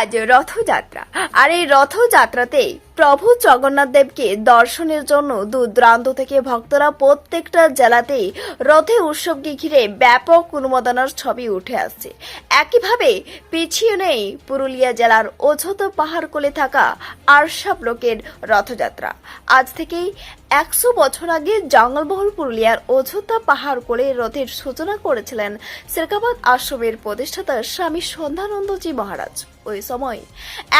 আজ রথযাত্রা। আর এই রথযাত্রাতে প্রভু জগন্নাথ দেবকে দর্শনের জন্য দূর দূরান্ত থেকে ভক্তরা প্রত্যেকটা জেলাতেই রথে উৎসবকে ঘিরে ব্যাপক অনুমোদনার ছবি উঠে আসছে। একইভাবে পিছিয়ে নেই পুরুলিয়া জেলার অছোত পাহাড় কোলে থাকা আরশা ব্লকের রথযাত্রা। আজ থেকেই একশো বছর আগে জঙ্গলমহল পুরুলিয়ার অযোধ্যা পাহাড় কোলে রথের সূচনা করেছিলেন সিরকাবাদ আশ্রমের প্রতিষ্ঠাতা স্বামী সন্ধ্যানন্দজি মহারাজ। ওই সময়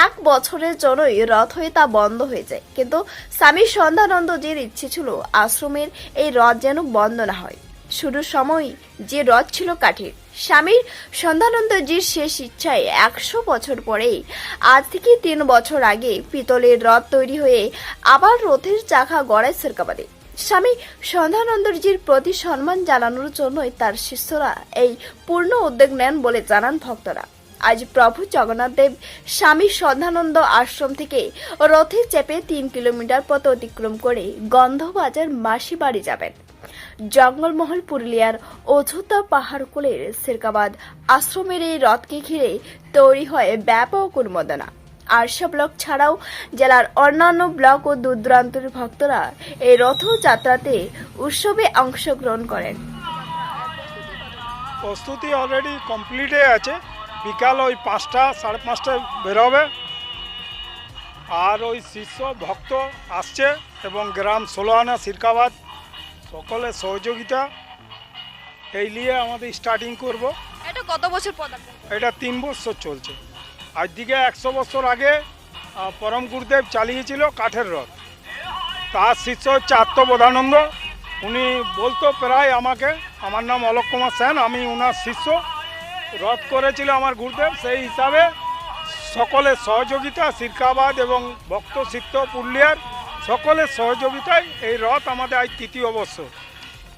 এক বছরের জন্যই রথ হয়ে তা বন্ধ হয়ে যায়। কিন্তু স্বামী সন্ধ্যানন্দজির ইচ্ছে ছিল আশ্রমের এই রথ যেন বন্ধ না হয়। শুরুর সময় যে রথ ছিল কাঠের স্বামীর সন্ধ্যানন্দজির শেষ ইচ্ছায় একশো বছর পরেই, আজ থেকে তিন বছর আগে পিতলের রথ তৈরি হয়ে আবার রথের চাকা গড়ায় সিরকাবাদে। স্বামী সন্ধ্যানন্দজির প্রতি সম্মান জানানোর জন্যই তার শিষ্যরা এই পূর্ণ উদ্যোগ নেন বলে জানান ভক্তরা। আজ প্রভু জগন্নাথ দেব স্বামী সন্ধানন্দ আশ্রম থেকে রথে চেপে তিন কিলোমিটার পথ অতিক্রম করে গন্ধবাজার মাসি বাড়ি যাবেন। জঙ্গলমহল পুরুলিয়ার অযোধ্যা পাহাড় কোলের সিরকাবাদ আশ্রমের এই রথকে ঘিরে তৈরি হয় ব্যাপক উন্মোদনা। আরশা ব্লক ছাড়াও জেলার অন্যান্য ব্লক ও দূরদূরান্তের ভক্তরা এই রথযাত্রাতে উৎসবে অংশগ্রহণ করেন। প্রস্তুতি অলরেডি কমপ্লিট হয়ে আছে। বিকাল ওই পাঁচটা, সাড়ে পাঁচটায় বেরোবে। আর ওই শিষ্য, ভক্ত আসছে এবং গ্রাম ষোলোয়ানা সিরকাবাদ। সকলের সহযোগিতা এই নিয়ে আমাদের স্টার্টিং করব। এটা কত বছর এটা তিন বছর চলছে। আজদিকে একশো বছর আগে পরম গুরুদেব চালিয়েছিল কাঠের রথ। তার শিষ্য হচ্ছে আত্মবোধানন্দ। উনি বলতো প্রায় আমাকে আমার নাম অলোক কুমার সেন আমি ওনার শিষ্য। রথ করেছিল আমার গুরুদেব। সেই হিসাবে সকলের সহযোগিতা সিরকাবাদ এবং ভক্ত সিদ্ধ পুরুলিয়ার সকলের সহযোগিতায় এই রথ আমাদের আজ তৃতীয় বছর।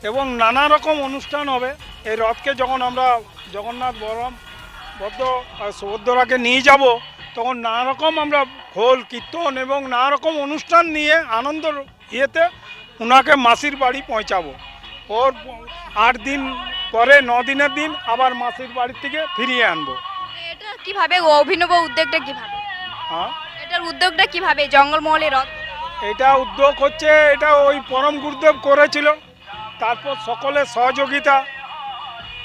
এবং নানা রকম অনুষ্ঠান হবে। এই রথকে যখন আমরা জগন্নাথ বরম বদ্ধ সুভদ্রাকে নিয়ে যাব তখন নানা রকম আমরা খোল কীর্তন এবং নানা রকম অনুষ্ঠান নিয়ে আনন্দ ইয়েতে ওনাকে মাসির বাড়ি পৌঁছাবো। ওর আট দিন পরে ন দিনের দিন আবার মাসির বাড়ি থেকে ফিরিয়ে আনব। এটা কীভাবে? অভিনব উদ্যোগটা কীভাবে? হ্যাঁ? এটার উদ্যোগটা কীভাবে? জঙ্গলমহলের রথ এটা উদ্যোগ হচ্ছে এটা ওই পরম গুরুদেব করেছিল। তারপর সকলের সহযোগিতা।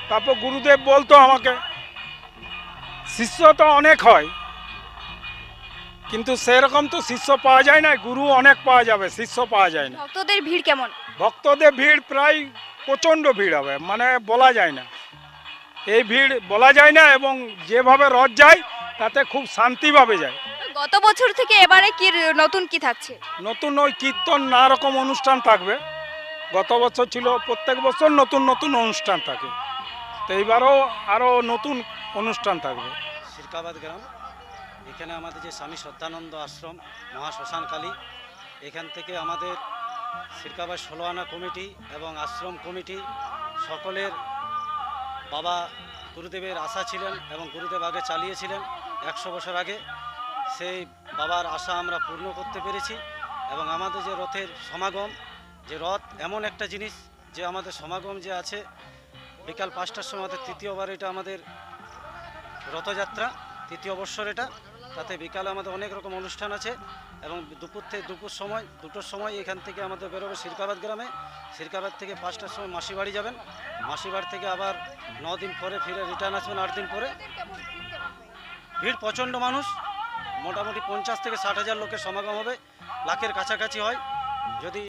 তারপর গুরুদেব বলতো আমাকে শিষ্য তো অনেক হয় কিন্তু সেরকম তো শিষ্য পাওয়া যায় না গুরু অনেক পাওয়া যাবে শিষ্য পাওয়া যায় না। ভক্তদের ভিড় কেমন? ভক্তদের ভিড় প্রায় প্রচণ্ড ভিড় হবে মানে বলা যায় না। এই ভিড় বলা যায় না এবং যেভাবে রথ যায় তাতে খুব শান্তিভাবে যায়। গত বছর থেকে এবারে কি নতুন কি থাকছে? নতুন ওই কীর্তন নানা রকম অনুষ্ঠান থাকবে। গত বছর ছিল প্রত্যেক বছর নতুন নতুন অনুষ্ঠান থাকে। তো এইবারও আরও নতুন অনুষ্ঠান থাকবে। সিরকাবাদ গ্রাম এখানে আমাদের যে স্বামী শ্রদ্ধানন্দ আশ্রম মহাশ্মশানকালী এখান থেকে আমাদের সিরকাবাদ আনা কমিটি এবং আশ্রম কমিটি সকলের বাবা গুরুদেবের আশা ছিলেন এবং গুরুদেব আগে চালিয়েছিলেন। একশো বছর আগে সেই বাবার আশা আমরা পূর্ণ করতে পেরেছি এবং আমাদের যে রথের সমাগম, যে রথ এমন একটা জিনিস যে আমাদের সমাগম যে আছে, বিকাল পাঁচটার সময় আমাদের তৃতীয়বার এটা আমাদের রথযাত্রা, তৃতীয় বৎসর এটা। তাতে বিকালে আমাদের অনেক রকম অনুষ্ঠান আছে এবং দুপুর থেকে দুপুর সময়, দুটোর সময় এখান থেকে আমাদের বেরোবে সিরকাবাদ গ্রামে। সিরকাবাদ থেকে পাঁচটার সময় মাসি বাড়ি যাবেন। মাসি বাড়ি থেকে আবার ন দিন পরে ফিরে রিটার্ন আসবেন আট দিন পরে। ভিড় প্রচণ্ড মানুষ। মোটামুটি পঞ্চাশ থেকে ষাট হাজার লোকের সমাগম হবে লাখের কাছাকাছি হয়। যদি